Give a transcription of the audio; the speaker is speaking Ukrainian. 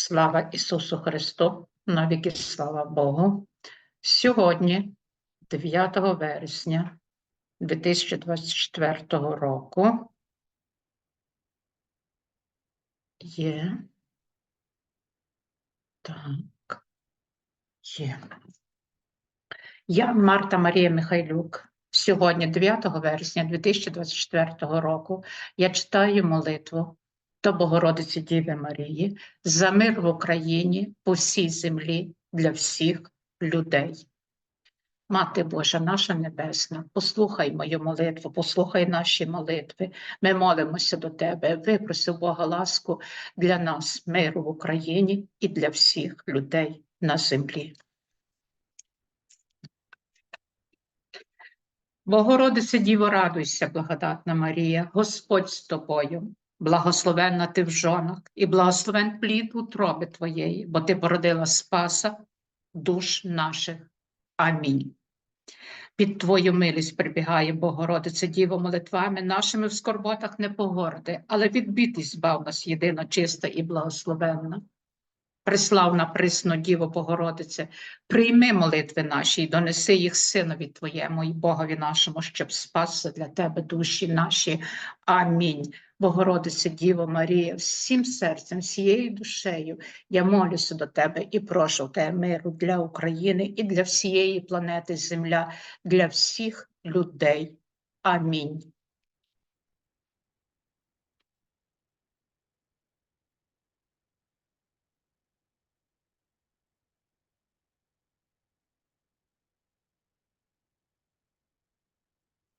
Слава Ісусу Христу, навіки слава Богу. Сьогодні, 9 вересня 2024 року, є. Так, є. Я Марта Марія Михайлюк. Сьогодні, 9 вересня 2024 року, я читаю молитву до Богородиці Діви Марії за мир в Україні по всій землі для всіх людей. Мати Божа, наша Небесна, послухай мою молитву, послухай наші молитви. Ми молимося до Тебе. Випроси Бога ласку для нас, миру в Україні і для всіх людей на землі. Богородице Діво, радуйся, благодатна Марія, Господь з тобою. Благословенна ти в жонах, і благословен плід утроби твоєї, бо ти породила Спаса душ наших. Амінь. Під Твою милість прибігає Богородице Діво молитвами нашими в скорботах не погорди, але відбитись збав нас єдино чиста і благословенна. Преславна присно Діво Богородице, прийми молитви наші і донеси їх синові Твоєму і Богові нашому, щоб спасся для Тебе душі наші. Амінь. Богородице Діво Марія, всім серцем, всією душею я молюся до Тебе і прошу Тебе миру для України і для всієї планети Земля, для всіх людей. Амінь.